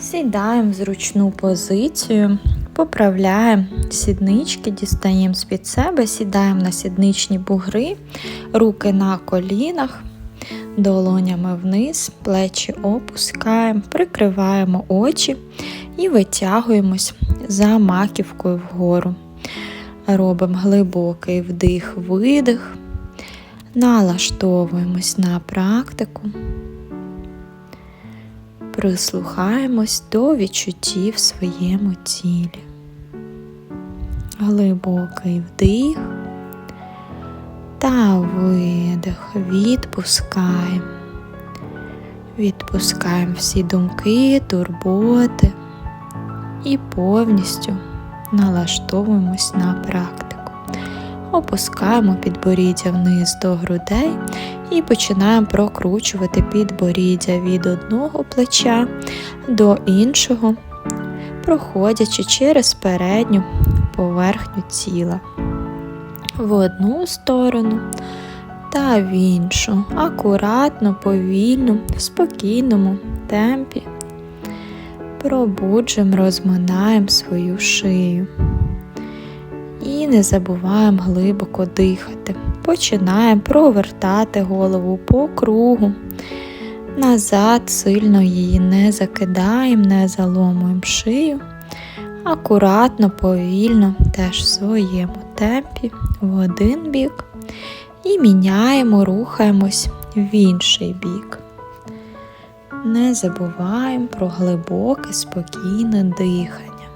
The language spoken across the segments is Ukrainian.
Сідаємо в зручну позицію, поправляємо сіднички, дістаємо з-під себе, сідаємо на сідничні бугри, руки на колінах, долонями вниз, плечі опускаємо, прикриваємо очі і витягуємось за маківкою вгору. Робимо глибокий вдих, видих, налаштовуємось на практику прислухаємось до відчуттів в своєму тілі. Глибокий вдих та видих. Відпускаємо. Відпускаємо всі думки, турботи і повністю налаштовуємось на практику. Опускаємо підборіддя вниз до грудей і починаємо прокручувати підборіддя від одного плеча до іншого, проходячи через передню поверхню тіла в одну сторону та в іншу, акуратно, повільно, в спокійному темпі. Пробуджуємо, розминаємо свою шию. І не забуваємо глибоко дихати. Починаємо провертати голову по кругу. Назад сильно її не закидаємо, не заломуємо шию. Акуратно, повільно, теж в своєму темпі в один бік. І міняємо, рухаємось в інший бік. Не забуваємо про глибоке, спокійне дихання.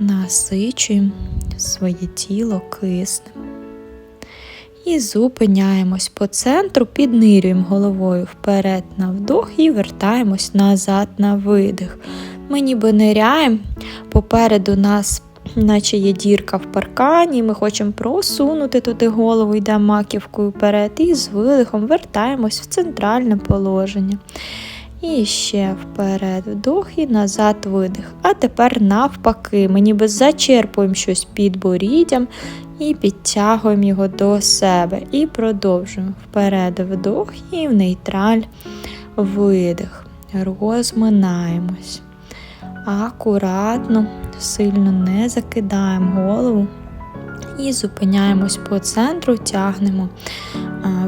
Насичуємо своє тіло киснем. І зупиняємось по центру, піднирюємо головою вперед на вдох і вертаємось назад на видих. Ми ніби ниряємо, попереду нас, наче є дірка в паркані, ми хочемо просунути туди голову, йдемо маківкою вперед, і з видихом вертаємось в центральне положення. І ще вперед вдох і назад видих. А тепер навпаки, ми ніби зачерпуємо щось під боріддям і підтягуємо його до себе. І продовжуємо вперед вдох і в нейтраль видих. Розминаємось. Акуратно, сильно не закидаємо голову. І зупиняємось по центру, тягнемо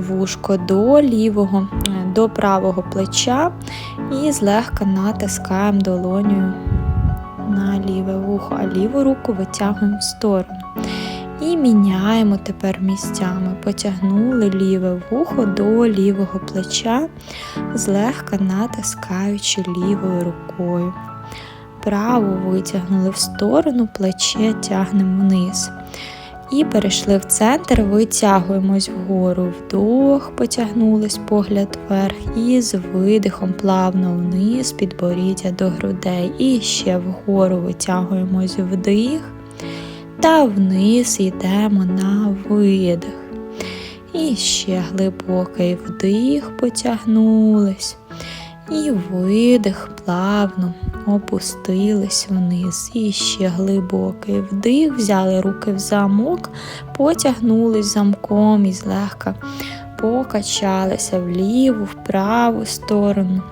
вушко до лівого, до правого плеча і злегка натискаємо долонею на ліве вухо, а ліву руку витягуємо в сторону. Міняємо тепер місцями. Потягнули ліве вухо до лівого плеча, злегка натискаючи лівою рукою. Праву витягнули в сторону, плече тягнемо вниз. І перейшли в центр, витягуємось вгору вдох, потягнулись погляд вверх, і з видихом плавно вниз, підборіддя до грудей. І ще вгору витягуємось вдих та вниз йдемо на видих. І ще глибокий вдих, потягнулись. І видих плавно опустились вниз. І ще глибокий вдих, взяли руки в замок, потягнулись замком і злегка покачалися вліву, в праву сторону.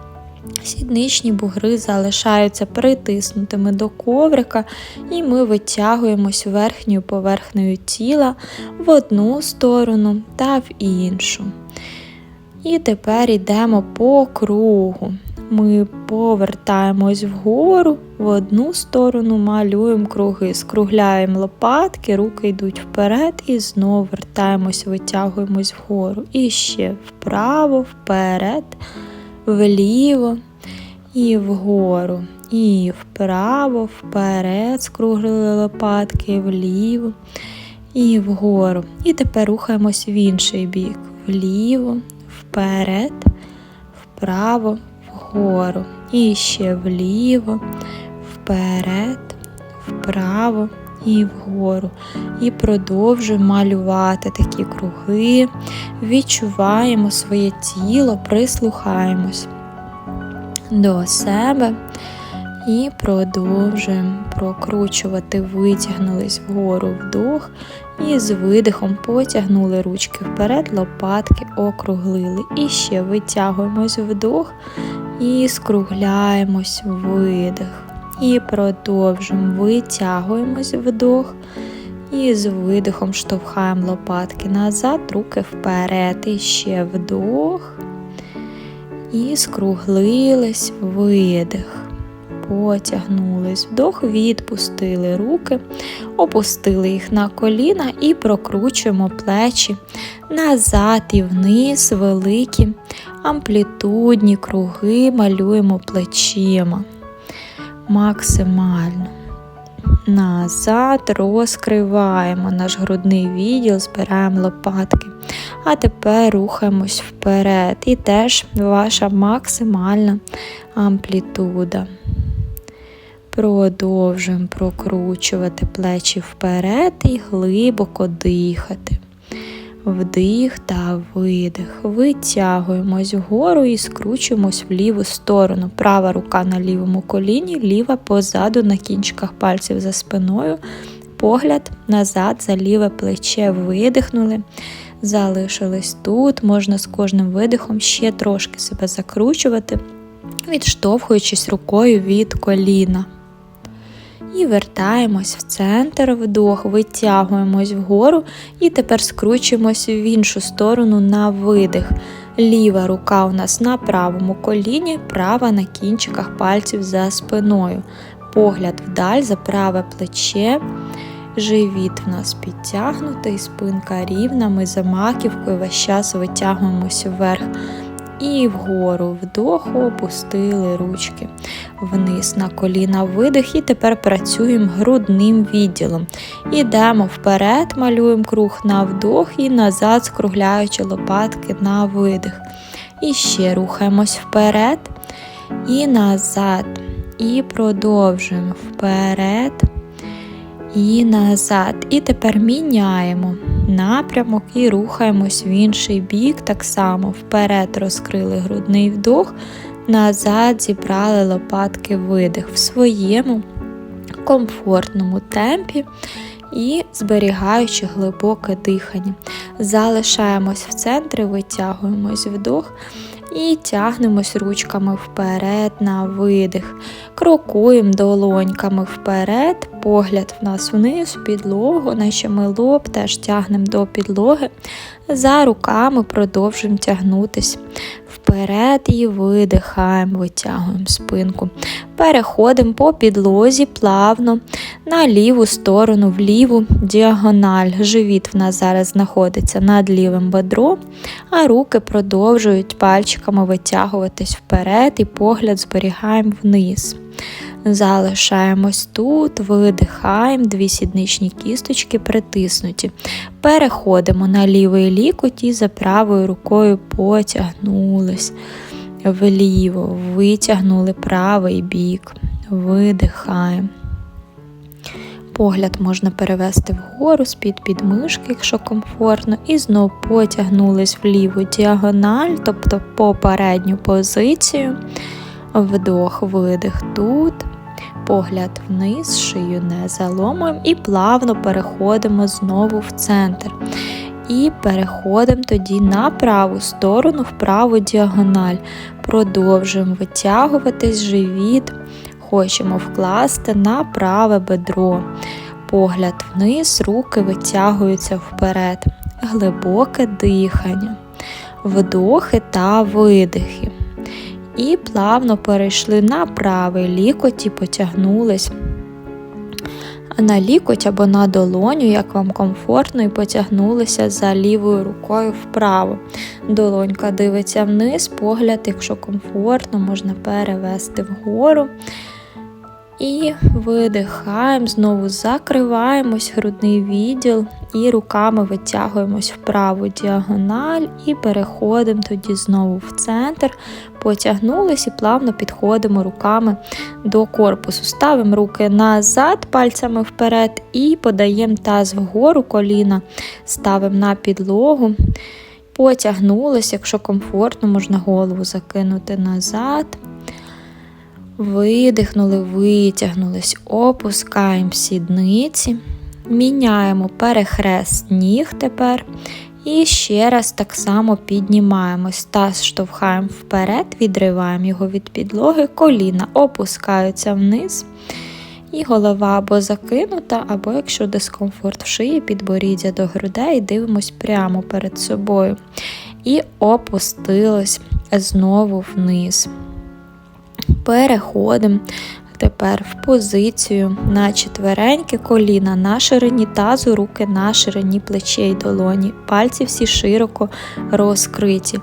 Сідничні бугри залишаються притиснутими до коврика, і ми витягуємось верхньою поверхнею тіла в одну сторону та в іншу. І тепер йдемо по кругу. Ми повертаємось вгору, в одну сторону малюємо круги, скругляємо лопатки, руки йдуть вперед і знову вертаємось, витягуємось вгору. І ще вправо, вперед, вліво і вгору. І вправо, вперед, скруглили лопатки, вліво і вгору. І тепер рухаємось в інший бік. Вліво, вперед, вправо, вгору. І ще вліво, вперед, вправо і вгору. І продовжуємо малювати такі круги, відчуваємо своє тіло, прислухаємось до себе. І продовжуємо прокручувати, витягнулись вгору вдох і з видихом потягнули ручки вперед, лопатки округлили. І ще витягуємось вдох І скругляємось видих. І продовжуємо. Витягуємось вдох. І з видихом штовхаємо лопатки назад, руки вперед. І ще вдох. І скруглились видих. Потягнулись вдох, відпустили руки, опустили їх на коліна і прокручуємо плечі назад і вниз, великі, амплітудні круги малюємо плечима. Максимально. Назад розкриваємо наш грудний відділ, збираємо лопатки. А тепер рухаємось вперед. І теж ваша максимальна амплітуда. Продовжуємо прокручувати плечі вперед і глибоко дихати. Вдих та видих. Витягуємось вгору і скручуємось в ліву сторону. Права рука на лівому коліні, ліва позаду на кінчиках пальців за спиною. Погляд назад за ліве плече видихнули. Залишились тут. Можна з кожним видихом ще трошки себе закручувати, відштовхуючись рукою від коліна. І вертаємось в центр вдох, витягуємось вгору і тепер скручуємось в іншу сторону на видих. Ліва рука у нас на правому коліні, права на кінчиках пальців за спиною. Погляд вдаль за праве плече. Живіт в нас підтягнутий, спинка рівна, ми за маківкою весь час витягуємося вверх. І вгору вдох, опустили ручки вниз на коліна видих. І тепер працюємо грудним відділом. Ідемо вперед, малюємо круг на вдох і назад, скругляючи лопатки на видих. І ще рухаємось вперед і назад. І продовжуємо вперед і назад. І тепер міняємо напрямок і рухаємось в інший бік. Так само вперед розкрили грудний вдох, назад зібрали лопатки видих в своєму комфортному темпі. І зберігаючи глибоке дихання. Залишаємось в центрі, витягуємось вдох і тягнемось ручками вперед на видих. Крокуємо долоньками вперед, погляд в нас вниз, підлогу, наче ми лоб теж тягнемо до підлоги. За руками продовжуємо тягнутися вперед і видихаємо, витягуємо спинку. Переходимо по підлозі плавно на ліву сторону, в ліву діагональ. Живіт в нас зараз знаходиться над лівим бедром, а руки продовжують пальчиками витягуватись вперед і погляд зберігаємо вниз. Залишаємось тут, видихаємо, дві сідничні кісточки притиснуті. Переходимо на лівий лікоть і за правою рукою потягнулись вліво, витягнули правий бік, видихаємо. Погляд можна перевести вгору з-під підмишки, якщо комфортно, і знову потягнулись в ліву діагональ, тобто попередню позицію. Вдох, видих тут. Погляд вниз, шию не заломуємо і плавно переходимо знову в центр. І переходимо тоді на праву сторону, в праву діагональ. Продовжуємо витягуватись живіт, хочемо вкласти на праве бедро. Погляд вниз, руки витягуються вперед. Глибоке дихання, вдохи та видихи. І плавно перейшли на правий лікоть і потягнулись на лікоть або на долоню, як вам комфортно, і потягнулися за лівою рукою вправо. Долонька дивиться вниз, погляд, якщо комфортно, можна перевести вгору. І видихаємо, знову закриваємось грудний відділ і руками витягуємось в праву діагональ і переходимо тоді знову в центр, потягнулись і плавно підходимо руками до корпусу. Ставимо руки назад, пальцями вперед і подаємо таз вгору коліна, ставимо на підлогу. Потягнулись, якщо комфортно, можна голову закинути назад. Видихнули, витягнулись, опускаємо сідниці, міняємо перехрест ніг тепер І ще раз так само піднімаємось. Таз штовхаємо вперед, відриваємо його від підлоги, коліна опускаються вниз. І голова або закинута, або якщо дискомфорт в шиї, підборіддя до грудей, дивимось прямо перед собою. І опустилось знову вниз. Переходимо тепер в позицію на четверенькі коліна на ширині тазу, руки на ширині плечей долоні. Пальці всі широко розкриті.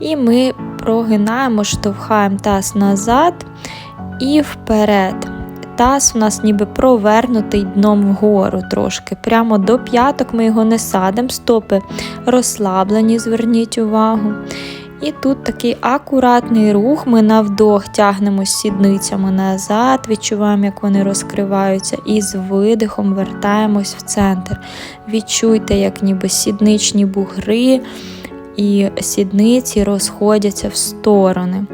І ми прогинаємо, штовхаємо таз назад і вперед. Таз у нас ніби провернутий дном вгору трошки. Прямо до п'яток ми його не садимо, стопи розслаблені, зверніть увагу. І тут такий акуратний рух. Ми на вдох тягнемо сідницями назад, відчуваємо, як вони розкриваються, і з видихом вертаємось в центр. Відчуйте, як ніби сідничні бугри і сідниці розходяться в сторони.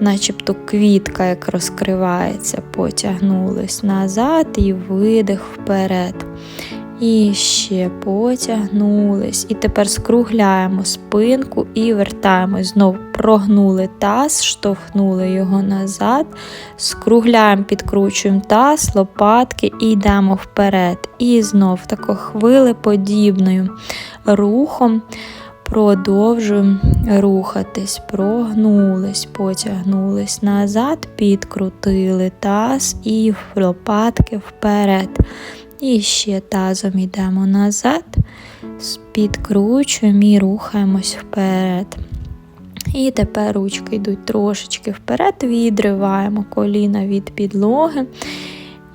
Начебто квітка, як розкривається, потягнулись назад і видих вперед. І ще потягнулись. І тепер скругляємо спинку і вертаємось. Знов прогнули таз, штовхнули його назад, скругляємо, підкручуємо таз, лопатки і йдемо вперед. І знов тако хвилеподібною рухом. Продовжуємо рухатись, прогнулись, потягнулись назад, підкрутили таз і лопатки вперед. І ще тазом йдемо назад, підкручуємо і рухаємось вперед. І тепер ручки йдуть трошечки вперед, відриваємо коліна від підлоги.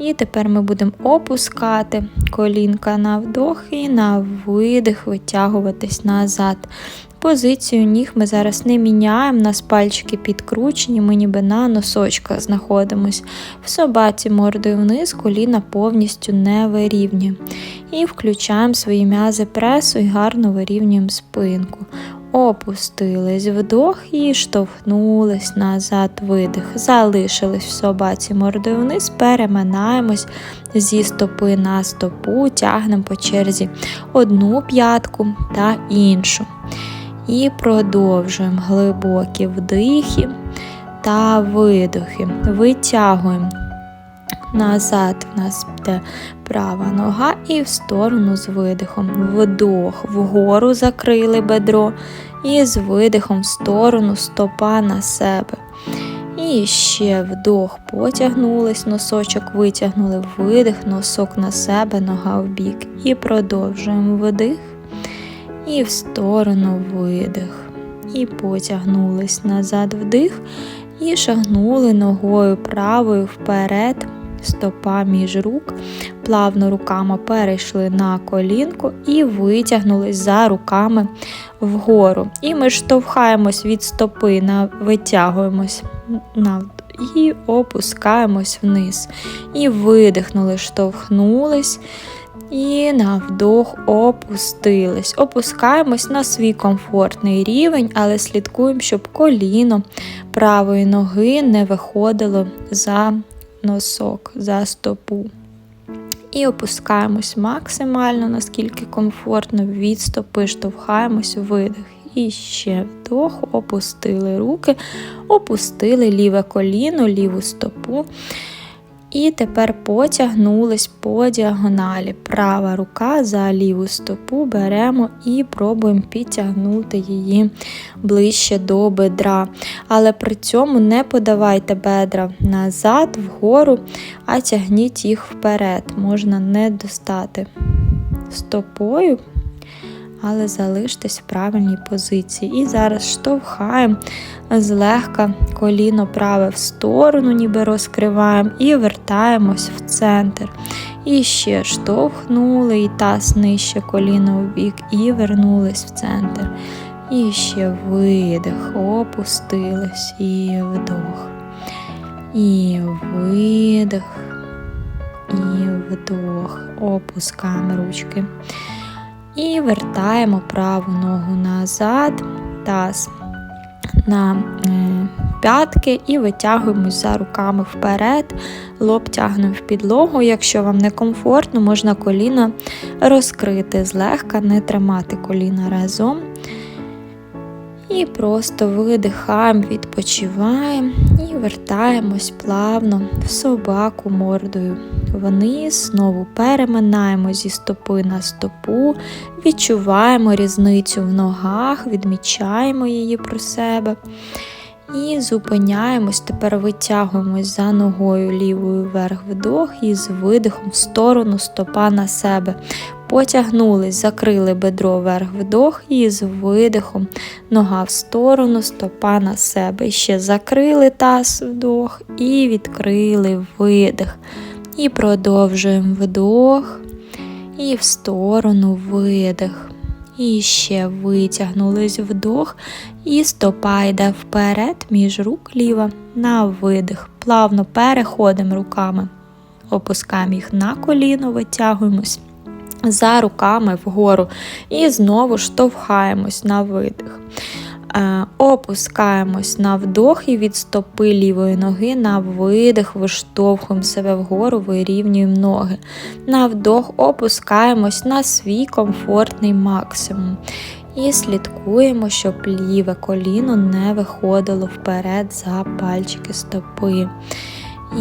І тепер ми будемо опускати колінка на вдох і на видих витягуватись назад. Позицію ніг ми зараз не міняємо, нас пальчики підкручені, ми ніби на носочках знаходимось. В собаці мордою вниз, коліна повністю не вирівнюємо. І включаємо свої м'язи пресу і гарно вирівнюємо спинку. Опустились вдох і штовхнулись назад видих. Залишились в собаці мордою вниз, переминаємось зі стопи на стопу, тягнемо по черзі одну п'ятку та іншу. І продовжуємо глибокі вдихи та видохи. Витягуємо назад, в нас буде права нога і в сторону з видихом. Вдох, вгору закрили бедро, і з видихом в сторону стопа на себе. І ще вдох, потягнулись, носочок витягнули, видих, носок на себе, нога в бік. І продовжуємо вдих і в сторону видих. І потягнулись назад вдих, і шагнули ногою правою вперед, стопа між рук, плавно руками перейшли на колінку і витягнулись за руками вгору. І ми штовхаємось від стопи, витягуємось на і опускаємось вниз. І видихнули, штовхнулись. І на вдох опустились. Опускаємось на свій комфортний рівень, але слідкуємо, щоб коліно правої ноги не виходило за носок, за стопу. І опускаємось максимально, наскільки комфортно, від стопи штовхаємось видих. І ще вдох, опустили руки, опустили ліве коліно, ліву стопу. І тепер потягнулись по діагоналі. Права рука за ліву стопу беремо і пробуємо підтягнути її ближче до бедра. Але при цьому не подавайте бедра назад, вгору, а тягніть їх вперед. Можна не достати стопою але залиштесь в правильній позиції. І зараз штовхаємо злегка коліно праве в сторону, ніби розкриваємо, і вертаємось в центр. І ще штовхнули, і таз нижче коліно в бік, і вернулись в центр. І ще видих, опустились, і вдох. І видих, і вдох. Опускаємо ручки. І вертаємо праву ногу назад, таз на е, п'ятки і витягуємось за руками вперед, лоб тягнемо в підлогу. Якщо вам некомфортно, можна коліна розкрити злегка, не тримати коліна разом. І просто видихаємо, відпочиваємо і вертаємось плавно в собаку мордою вниз, знову переминаємо зі стопи на стопу, відчуваємо різницю в ногах, відмічаємо її про себе. І зупиняємось, тепер витягуємось за ногою лівою вверх вдох і з видихом в сторону стопа на себе. Потягнулись, закрили бедро вверх вдох і з видихом нога в сторону, стопа на себе. Ще закрили таз вдох і відкрили видих. І продовжуємо вдох і в сторону видих. І ще витягнулись вдох, і стопа йде вперед між рук ліва на видих. Плавно переходимо руками, опускаємо їх на коліно, витягуємось за руками вгору. І знову штовхаємось на видих. Е, опускаємось на вдох і від стопи лівої ноги на видих, виштовхуємо себе вгору, вирівнюємо ноги. На вдох опускаємось на свій комфортний максимум. І слідкуємо, щоб ліве коліно не виходило вперед за пальчики стопи.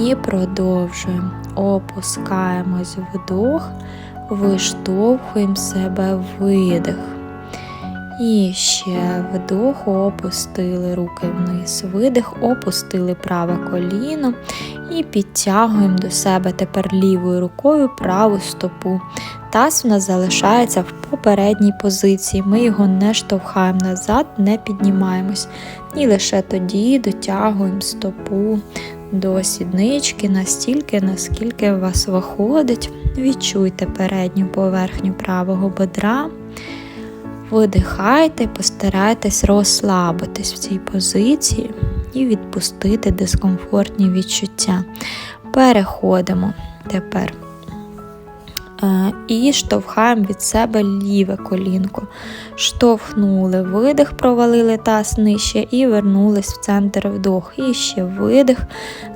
І продовжуємо. Опускаємось вдох, виштовхуємо себе видих. І ще вдох, опустили руки вниз, видих, опустили праве коліно і підтягуємо до себе тепер лівою рукою праву стопу. Таз в нас залишається в попередній позиції. Ми його не штовхаємо назад, не піднімаємось. І лише тоді дотягуємо стопу до сіднички настільки, наскільки у вас виходить. Відчуйте передню поверхню правого бедра. Видихайте, постарайтесь розслабитись в цій позиції і відпустити дискомфортні відчуття. Переходимо тепер і штовхаємо від себе ліве колінко. Штовхнули, видих, провалили таз нижче і вернулись в центр вдох. І ще видих.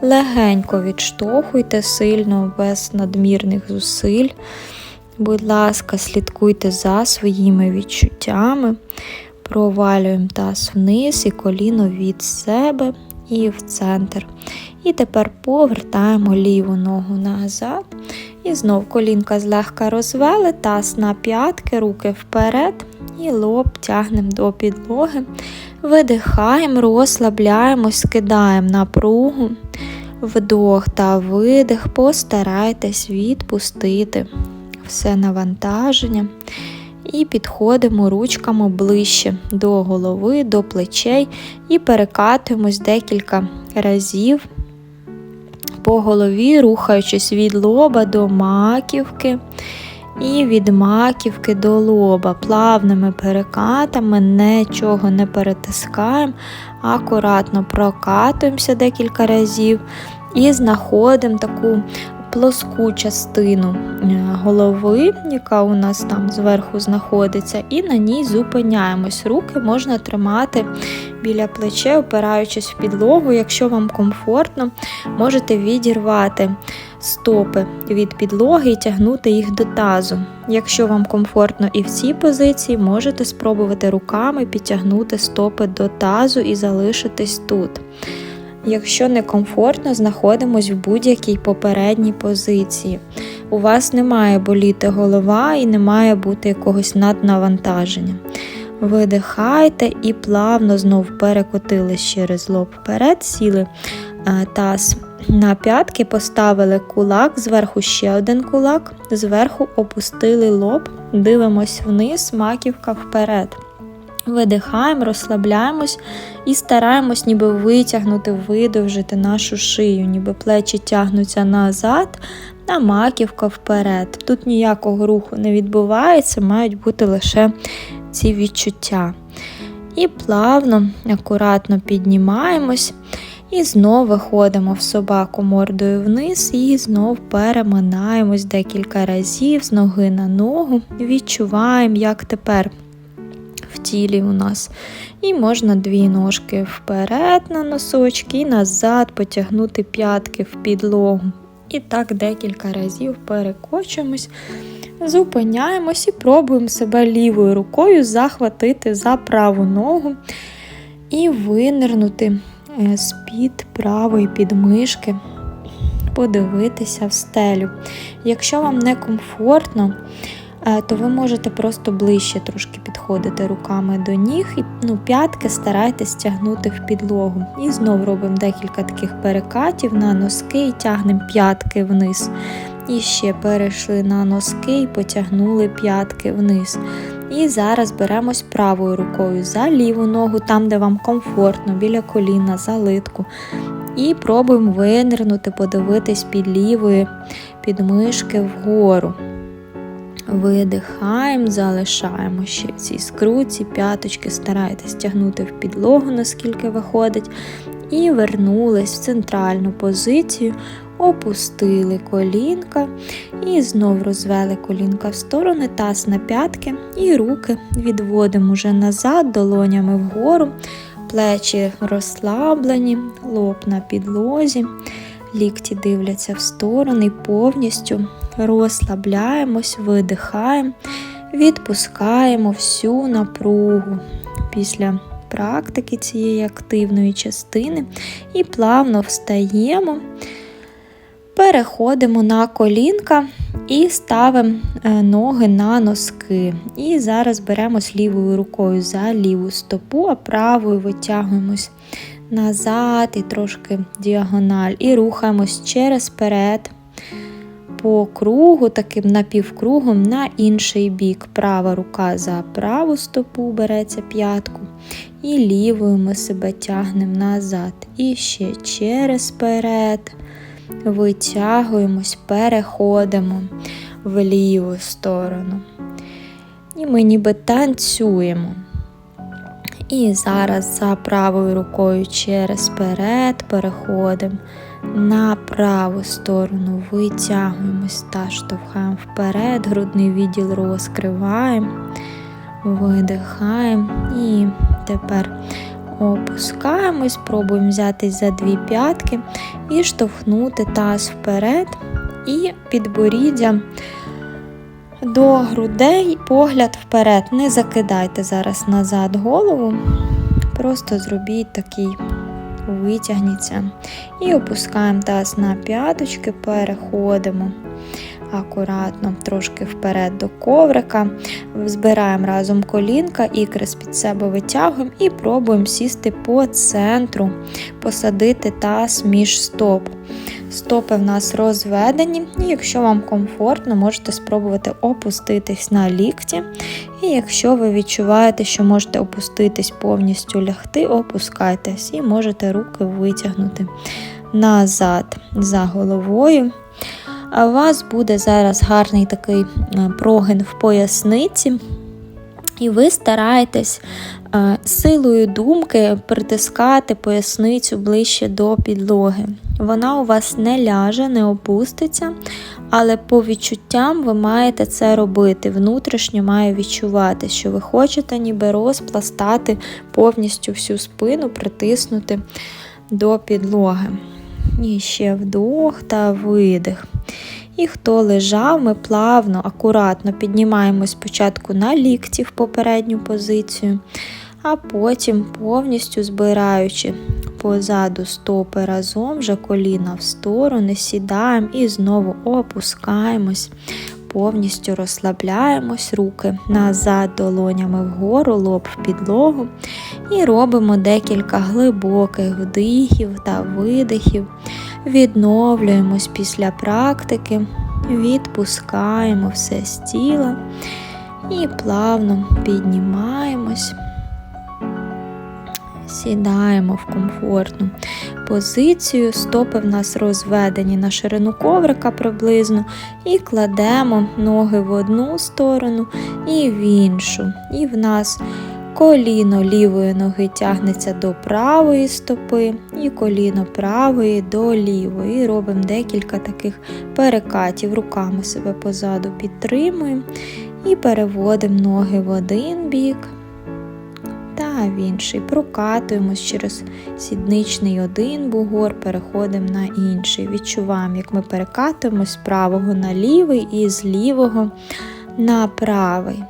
Легенько відштовхуйте сильно, без надмірних зусиль. Будь ласка, слідкуйте за своїми відчуттями, провалюємо таз вниз і коліно від себе і в центр. І тепер повертаємо ліву ногу назад. І знов колінка злегка розвели, таз на п'ятки, руки вперед, і лоб тягнемо до підлоги. Видихаємо, розслабляємо, скидаємо напругу. Вдох та видих, постарайтесь відпустити все навантаження. І підходимо ручками ближче до голови, до плечей і перекатуємось декілька разів по голові, рухаючись від лоба до маківки. І від маківки до лоба. Плавними перекатами, нічого не перетискаємо, акуратно прокатуємося декілька разів і знаходимо таку плоску частину е, голови, яка у нас там зверху знаходиться, і на ній зупиняємось. Руки можна тримати біля плече, опираючись в підлогу. Якщо вам комфортно, можете відірвати стопи від підлоги і тягнути їх до тазу. Якщо вам комфортно і в цій позиції, можете спробувати руками підтягнути стопи до тазу і залишитись тут. Якщо некомфортно, знаходимось в будь-якій попередній позиції. У вас не має боліти голова і не має бути якогось наднавантаження. Видихайте і плавно знов перекотились через лоб вперед, сіли е, таз на п'ятки, поставили кулак, зверху ще один кулак, зверху опустили лоб, дивимось вниз, маківка вперед. Видихаємо, розслабляємось і стараємось ніби витягнути, видовжити нашу шию, ніби плечі тягнуться назад, а маківка вперед. Тут ніякого руху не відбувається, мають бути лише ці відчуття. І плавно, акуратно піднімаємось. І знову виходимо в собаку мордою вниз, і знов переминаємось декілька разів з ноги на ногу. Відчуваємо, як тепер тілі у нас. І можна дві ножки вперед на носочки і назад потягнути п'ятки в підлогу. І так декілька разів перекочуємось, зупиняємось і пробуємо себе лівою рукою захватити за праву ногу і винирнути е, з-під правої підмишки, подивитися в стелю. Якщо вам не комфортно, е, то ви можете просто ближче трошки підходити руками до ніг і ну, п'ятки старайтесь тягнути в підлогу. І знову робимо декілька таких перекатів на носки і тягнемо п'ятки вниз. І ще перейшли на носки і потягнули п'ятки вниз. І зараз беремось правою рукою за ліву ногу, там, де вам комфортно, біля коліна, за литку. І пробуємо винирнути, подивитись під лівої підмишки вгору. Видихаємо, залишаємо ще в цій скруці, п'яточки старайтесь тягнути в підлогу, наскільки виходить. І вернулись в центральну позицію, опустили колінка і знов розвели колінка в сторони, таз на п'ятки і руки відводимо вже назад, долонями вгору, плечі розслаблені, лоб на підлозі, лікті дивляться в сторони, повністю розслабляємось, видихаємо, відпускаємо всю напругу після практики цієї активної частини і плавно встаємо. Переходимо на колінка і ставимо е, ноги на носки. І зараз беремось лівою рукою за ліву стопу, а правою витягуємось назад і трошки діагональ. І рухаємось через перед по кругу, таким напівкругом на інший бік. Права рука за праву стопу береться п'ятку. І лівою ми себе тягнемо назад. І ще через перед витягуємось, переходимо в ліву сторону. І ми ніби танцюємо. І зараз за правою рукою через перед переходимо на праву сторону, витягуємось та штовхаємо вперед, грудний відділ розкриваємо, видихаємо і тепер опускаємось, пробуємо взятись за дві п'ятки і штовхнути таз вперед і підборіддя до грудей, погляд вперед. Не закидайте зараз назад голову, просто зробіть такий, витягніться. І опускаємо таз на п'яточки, переходимо акуратно, трошки вперед до коврика, збираємо разом колінка, ікри з-під себе витягуємо і пробуємо сісти по центру, посадити таз між стоп. Стопи в нас розведені, і якщо вам комфортно, можете спробувати опуститись на лікті. І якщо ви відчуваєте, що можете опуститись повністю лягти, опускайтесь і можете руки витягнути назад за головою. А у вас буде зараз гарний такий е, прогин в поясниці. І ви стараєтесь е, силою думки притискати поясницю ближче до підлоги. Вона у вас не ляже, не опуститься, але по відчуттям ви маєте це робити. Внутрішньо має відчувати, що ви хочете ніби розпластати повністю всю спину, притиснути до підлоги. І ще вдох та видих. І хто лежав, ми плавно, акуратно піднімаємо спочатку на лікті в попередню позицію, а потім повністю збираючи позаду стопи разом, вже коліна в сторони, сідаємо і знову опускаємось, повністю розслабляємось, руки назад, долонями вгору, лоб в підлогу. І робимо декілька глибоких вдихів та видихів. Відновлюємось після практики, відпускаємо все з тіла і плавно піднімаємось, сідаємо в комфортну позицію, стопи в нас розведені на ширину коврика приблизно, і кладемо ноги в одну сторону і в іншу. І в нас Коліно лівої ноги тягнеться до правої стопи, і коліно правої до лівої. І робимо декілька таких перекатів. Руками себе позаду підтримуємо і переводимо ноги в один бік та в інший. Прокатуємось через сідничний один бугор, переходимо на інший. Відчуваємо, як ми перекатуємось з правого на лівий і з лівого на правий.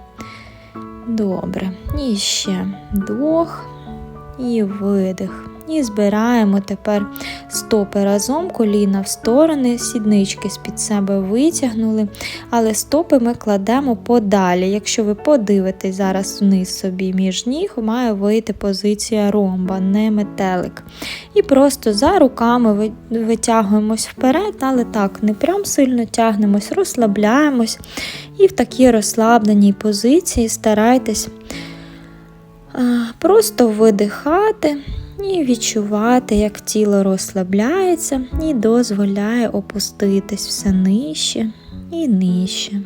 Добре. І ще вдох і видих. І збираємо тепер стопи разом, коліна в сторони, сіднички з-під себе витягнули, але стопи ми кладемо подалі. Якщо ви подивитесь зараз вниз собі між ніг, має вийти позиція ромба, не метелик. І просто за руками ви- витягуємось вперед, але так, не прям сильно тягнемось, розслабляємось. І в такій розслабленій позиції старайтесь просто видихати і відчувати, як тіло розслабляється і дозволяє опуститись все нижче і нижче.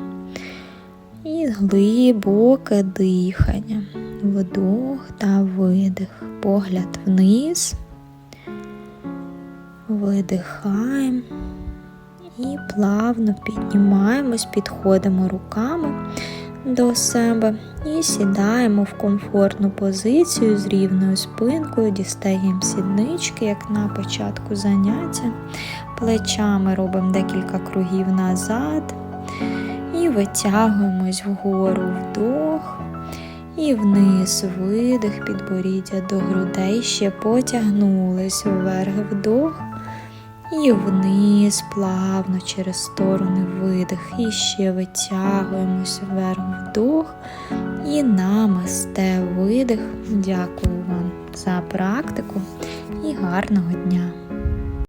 І глибоке дихання, вдох та видих, погляд вниз, видихаємо. І плавно піднімаємось, підходимо руками до себе і сідаємо в комфортну позицію з рівною спинкою, дістаємо сіднички, як на початку заняття. Плечами робимо декілька кругів назад і витягуємось вгору вдох. І вниз видих, підборіддя до грудей, ще потягнулись вверх вдох. І вниз плавно через сторони видих. І ще витягуємось вверх вдох. І намасте видих. Дякую вам за практику і гарного дня!